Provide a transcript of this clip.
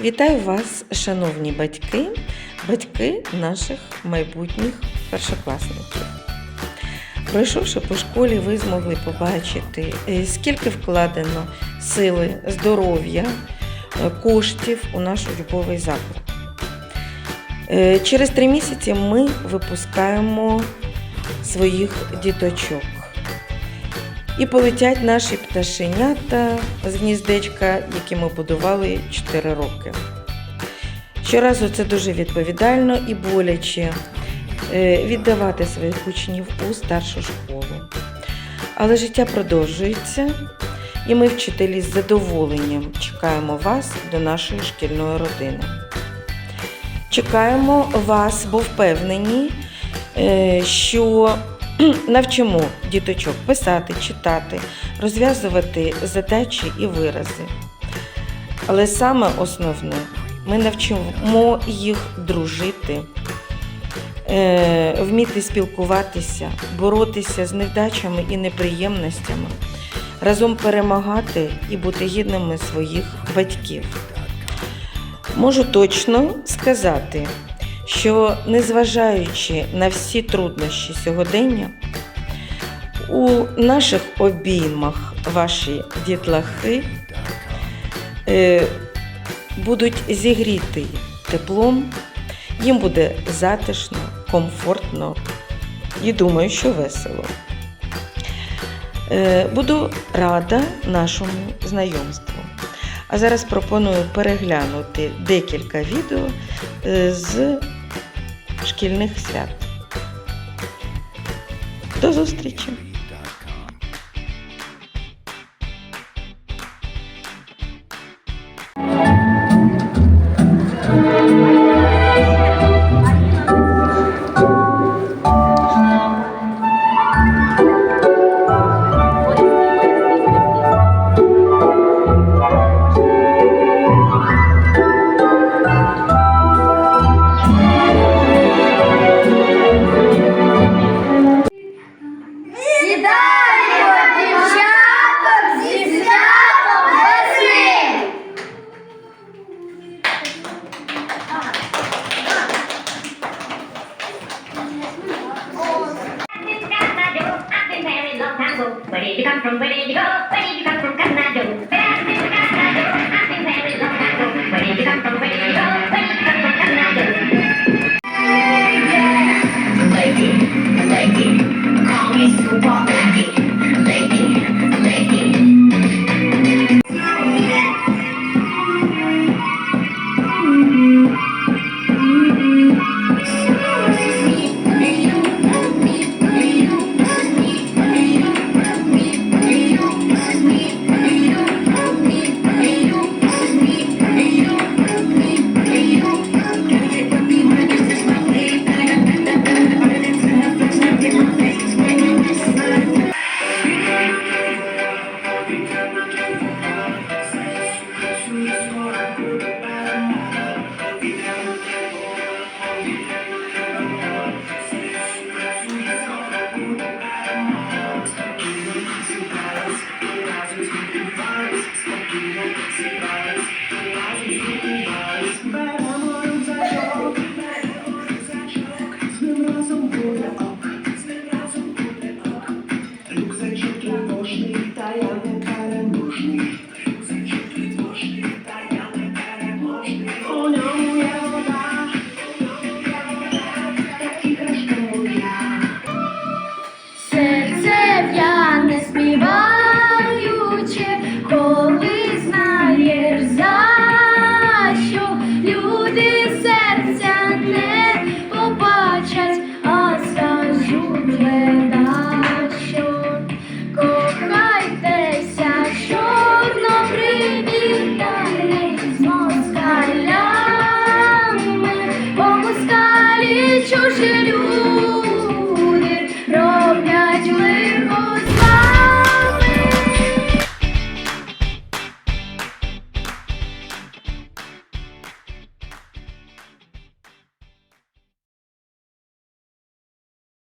Вітаю вас, шановні батьки, батьки наших майбутніх першокласників. Пройшовши по школі, ви змогли побачити, е, скільки вкладено сили, здоров'я, е, коштів у наш учбовий заклад. Е, Через три місяці ми випускаємо своїх діточок. І полетять наші пташенята з гніздечка, які ми будували 4 роки. Щоразу це дуже відповідально і боляче е, віддавати своїх учнів у старшу школу. Але життя продовжується, і ми, вчителі, з задоволенням чекаємо вас до нашої шкільної родини. Чекаємо вас, бо впевнені, е, що навчимо діточок писати, читати, розв'язувати задачі і вирази. Але саме основне, ми навчимо їх дружити, е, вміти спілкуватися, боротися з невдачами і неприємностями, разом перемагати і бути гідними своїх батьків. Можу точно сказати, що незважаючи на всі труднощі сьогодення, у наших обіймах ваші дітлахи е, будуть зігріти теплом, їм буде затишно, комфортно і думаю, що весело. Е, Буду рада нашому знайомству. А зараз пропоную переглянути декілька відео е, з шкільних свят. До зустрічі! Вітаємо дівчаток зі святом весни! I've been married long time ago. Where did you come from? Where did you go? Where did you come from, Canado? Where have you been, Canado? I've been married long time ago. Where did you come from? Where did you go? Where did you come from, Canado? Lady, lady, call me super